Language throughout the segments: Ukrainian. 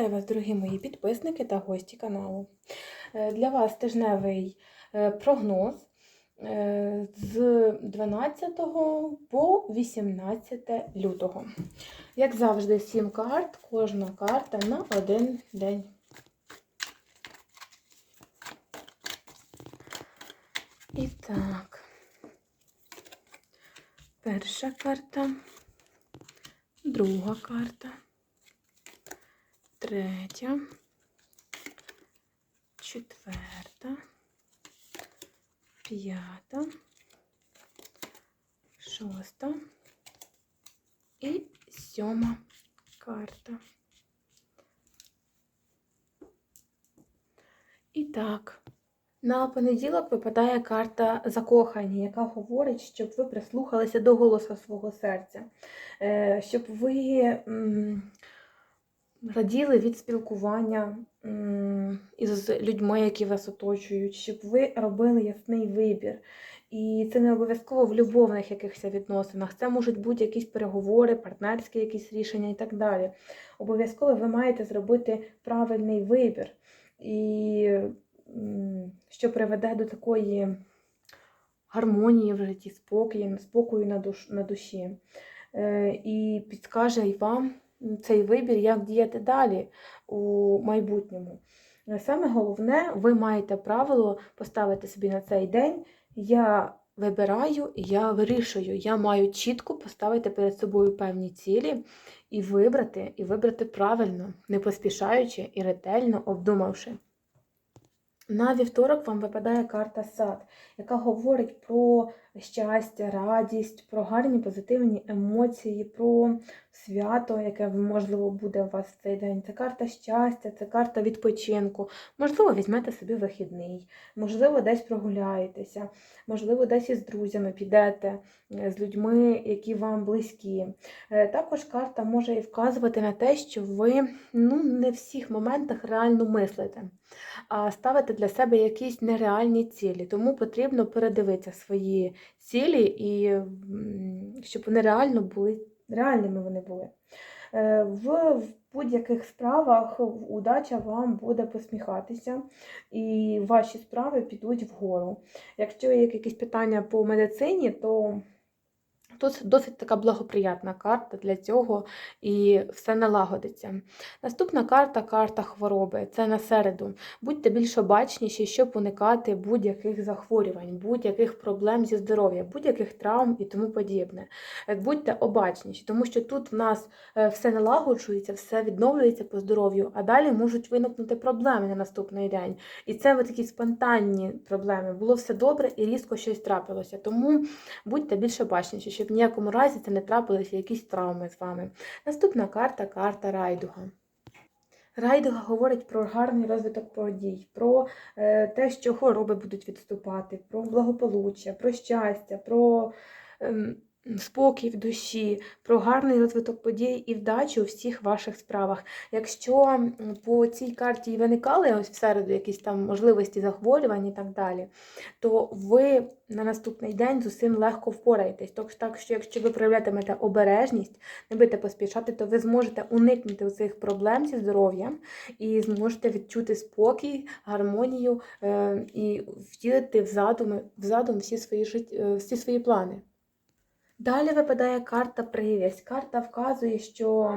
Вітаю вас, дорогі мої підписники та гості каналу. Е, Для вас тижневий е, прогноз е, з 12 по 18 лютого. Як завжди, 7 карт, кожна карта на один день. І так, перша карта, друга карта третя, четверта, п'ята, шоста і сьома карта. І так, на понеділок випадає карта закохані, яка говорить, щоб ви прислухалися до голосу свого серця, е, щоб ви. Раділи від спілкування із людьми, які вас оточують, щоб ви робили ясний вибір. І це не обов'язково в любовних якихось відносинах. Це можуть бути якісь переговори, партнерські якісь рішення і так далі. Обов'язково ви маєте зробити правильний вибір, і що приведе до такої гармонії в житті, спокою, спокою на, душі. Е, І підскаже і вам цей вибір, як діяти далі у майбутньому. Саме головне, ви маєте правило поставити собі на цей день. Я вибираю, я вирішую. Я маю чітко поставити перед собою певні цілі і вибрати, і вибрати правильно, не поспішаючи і ретельно обдумавши. На вівторок вам випадає карта сад, яка говорить про щастя, радість, про гарні позитивні емоції, про свято, яке можливо буде у вас в цей день. Це карта щастя, це карта відпочинку. Можливо, візьмете собі вихідний, можливо, десь прогуляєтеся, можливо, десь із друзями підете, е, з людьми, які вам близькі. Е, Також карта може і вказувати на те, що ви ну, не в всіх моментах реально мислите, а ставите для себе якісь нереальні цілі. Тому потрібно передивитися свої цілі і щоб вони реально були реальними вони були. Е, В в будь-яких справах удача вам буде посміхатися, і ваші справи підуть вгору. Якщо є якісь питання по медицині, то Тут досить така благоприятна карта для цього і все налагодиться. Наступна карта карта хвороби. Це на середу. Будьте більш обачніші, щоб уникати будь-яких захворювань, будь-яких проблем зі здоров'ям, будь-яких травм і тому подібне. Е, Будьте обачніші, тому що тут в нас е, все налагоджується, все відновлюється по здоров'ю, а далі можуть виникнути проблеми на наступний день. І це ви такі спонтанні проблеми. Було все добре і різко щось трапилося. Тому будьте більш обачніші, щоб в ніякому разі це не трапилися якісь травми з вами. Наступна карта карта райдуга. Райдуга говорить про гарний розвиток подій, про е, те, що хвороби будуть відступати, про благополуччя, про щастя, про ем, спокій в душі, про гарний розвиток подій і вдачу у всіх ваших справах. Якщо по цій карті виникали ось в якісь там можливості захворювань і так далі, то ви на наступний день з усім легко впораєтесь. Тобто, так що якщо ви проявлятимете обережність, не будете поспішати, то ви зможете уникнути цих проблем зі здоров'ям і зможете відчути спокій, гармонію е, і втілити в задуми, в задум всі свої, жит... е, всі свої плани. Далі випадає карта прив'язь. Карта вказує, що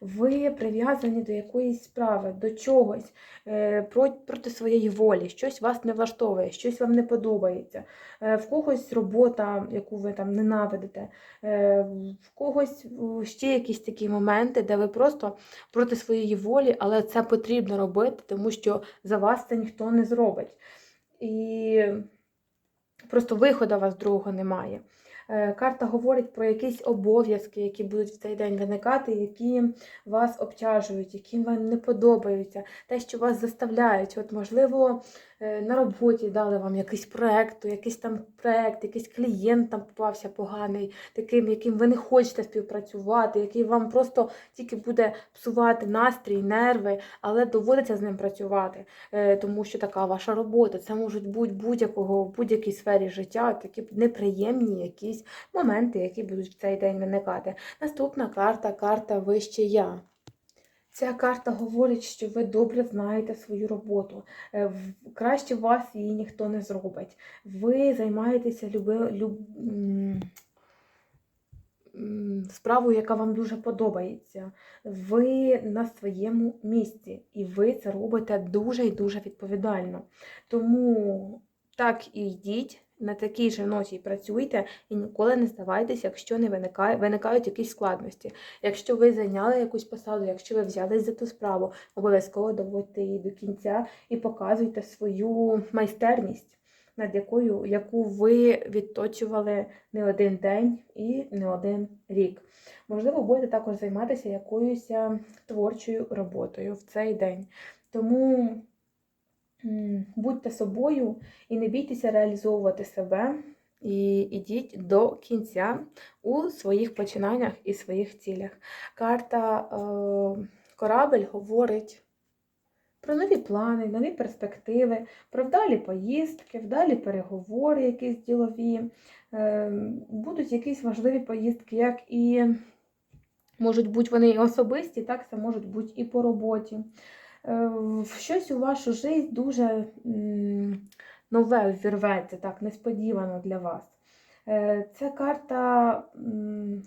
ви прив'язані до якоїсь справи, до чогось е, проти своєї волі, щось вас не влаштовує, щось вам не подобається. Е, В когось робота, яку ви там ненавидите, е, в когось ще якісь такі моменти, де ви просто проти своєї волі, але це потрібно робити, тому що за вас це ніхто не зробить. І просто виходу у вас другого немає. Е, Карта говорить про якісь обов'язки, які будуть в цей день виникати, які вас обтяжують, які вам не подобаються, те, що вас заставляють. От, можливо, е, на роботі дали вам якийсь проект, якийсь там проект, якийсь клієнт там попався поганий, таким, яким ви не хочете співпрацювати, який вам просто тільки буде псувати настрій, нерви, але доводиться з ним працювати, е, тому що така ваша робота. Це можуть бути будь-якого в будь-якій сфері життя, такі неприємні якісь моменти, які будуть в цей день виникати. Наступна карта карта вище я. Ця карта говорить, що ви добре знаєте свою роботу. Е, Краще вас її ніхто не зробить. Ви займаєтеся люби, люб, справою, яка вам дуже подобається. Ви на своєму місці, і ви це робите дуже і дуже відповідально. Тому так і йдіть. На такій же ноті працюйте і ніколи не здавайтеся, якщо не виникає, виникають якісь складності. Якщо ви зайняли якусь посаду, якщо ви взялись за ту справу, обов'язково доводьте її до кінця і показуйте свою майстерність, над якою яку ви відточували не один день і не один рік. Можливо, будете також займатися якоюсь творчою роботою в цей день. Тому будьте собою і не бійтеся реалізовувати себе. І ідіть до кінця у своїх починаннях і своїх цілях. Карта е, Корабель говорить про нові плани, нові перспективи, про вдалі поїздки, вдалі переговори, якісь ділові. Е, будуть якісь важливі поїздки, як і можуть бути вони і особисті, так це можуть бути і по роботі. Е, щось у вашу життя дуже нове вірветься, так, несподівано для вас. Е, Це карта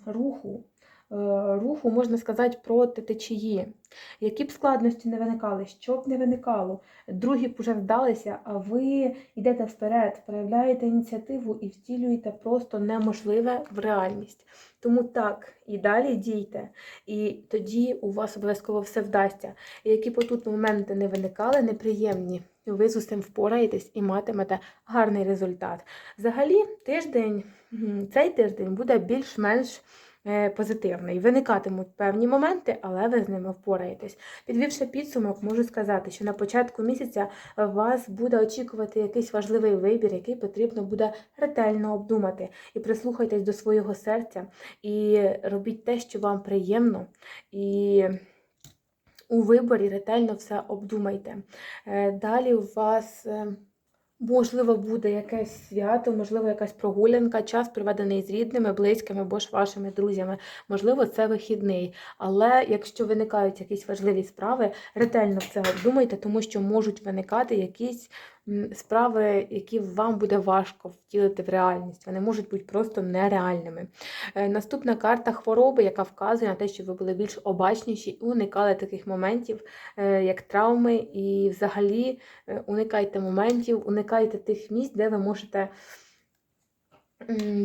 руху, руху, можна сказати, проти течії. Які б складності не виникали, що б не виникало, другі б вже вдалися, а ви йдете вперед, проявляєте ініціативу і втілюєте просто неможливе в реальність. Тому так, і далі дійте, і тоді у вас обов'язково все вдасться. І які б тут моменти не виникали, неприємні, ви з усім впораєтесь і матимете гарний результат. Взагалі, тиждень, цей тиждень буде більш-менш е, позитивний. Виникатимуть певні моменти, але ви з ними впораєтесь. Підвівши підсумок, можу сказати, що на початку місяця вас буде очікувати якийсь важливий вибір, який потрібно буде ретельно обдумати. І прислухайтесь до свого серця, і робіть те, що вам приємно. І у виборі ретельно все обдумайте. Е, Далі у вас. Можливо, буде якесь свято, можливо, якась прогулянка, час проведений з рідними, близькими або ж вашими друзями. Можливо, це вихідний. Але якщо виникають якісь важливі справи, ретельно все обдумайте, тому що можуть виникати якісь справи, які вам буде важко втілити в реальність. Вони можуть бути просто нереальними. Е, Наступна карта хвороби, яка вказує на те, що ви були більш обачніші і уникали таких моментів, е, як травми, і взагалі е, уникайте моментів, уникайте тих місць, де ви можете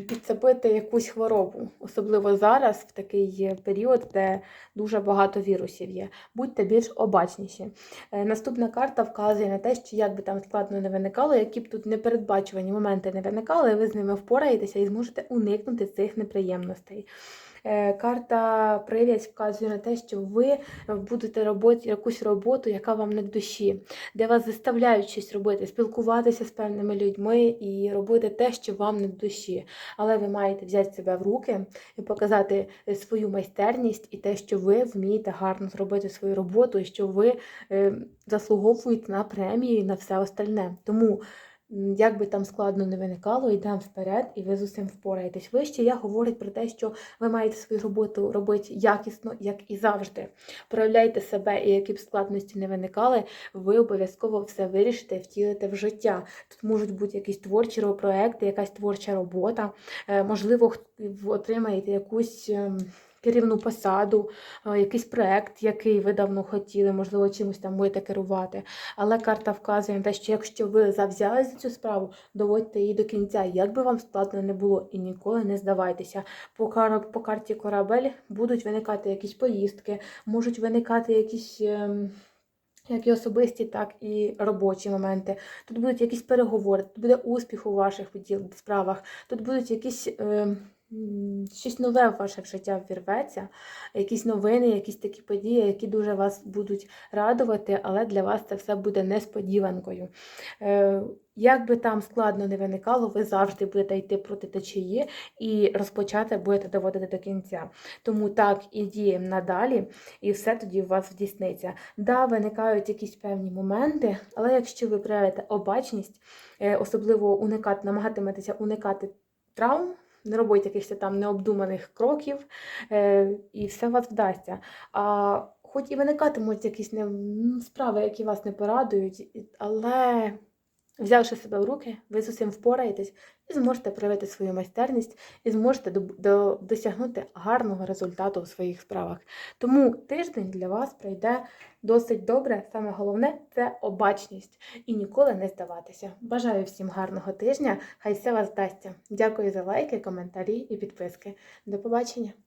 підцепити якусь хворобу, особливо зараз, в такий період, де дуже багато вірусів є. Будьте більш обачніші. Е, Наступна карта вказує на те, що як би там складно не виникало, які б тут непередбачувані моменти не виникали, ви з ними впораєтеся і зможете уникнути цих неприємностей. Е, Карта прив'язь вказує на те, що ви будете робити якусь роботу, яка вам не душі, де вас заставляють щось робити, спілкуватися з певними людьми і робити те, що вам не душі. Але ви маєте взяти себе в руки і показати е, свою майстерність і те, що ви вмієте гарно зробити свою роботу, і що ви е, заслуговуєте на премію і на все остальне. Тому. Як би там складно не виникало, йдемо вперед, і ви з усім впораєтесь. Вище я говорить про те, що ви маєте свою роботу робити якісно, як і завжди. Проявляйте себе, і які б складності не виникали, ви обов'язково все вирішите втілите в життя. Тут можуть бути якісь творчі ро- проекти, якась творча робота. Е, Можливо, ви отримаєте якусь. Керівну посаду, е, якийсь проект, який ви давно хотіли, можливо, чимось там будете керувати. Але карта вказує на те, що якщо ви завзялись за цю справу, доводьте її до кінця, як би вам складно не було, і ніколи не здавайтеся. По, кар... по карті корабель будуть виникати якісь поїздки, можуть виникати якісь. ем, Як і особисті, так і робочі моменти. Тут будуть якісь переговори, тут буде успіх у ваших справах, тут будуть якісь е, щось нове в ваше життя ввірветься, якісь новини, якісь такі події, які дуже вас будуть радувати, але для вас це все буде несподіванкою. Е, Як би там складно не виникало, ви завжди будете йти проти течії і розпочати будете доводити до кінця. Тому так і діємо надалі, і все тоді у вас здійсниться. Да, виникають якісь певні моменти, але якщо ви проявите обачність, е, особливо уникати, намагатиметеся уникати травм, не робити якихось там необдуманих кроків, е, і все у вас вдасться. А хоч і виникатимуть якісь не... справи, які вас не порадують, але взявши себе в руки, ви з усім впораєтесь і зможете проявити свою майстерність, і зможете до... До... досягнути гарного результату у своїх справах. Тому тиждень для вас пройде досить добре. Саме головне це обачність і ніколи не здаватися. Бажаю всім гарного тижня. Хай все вас вдасться. Дякую за лайки, коментарі і підписки. До побачення!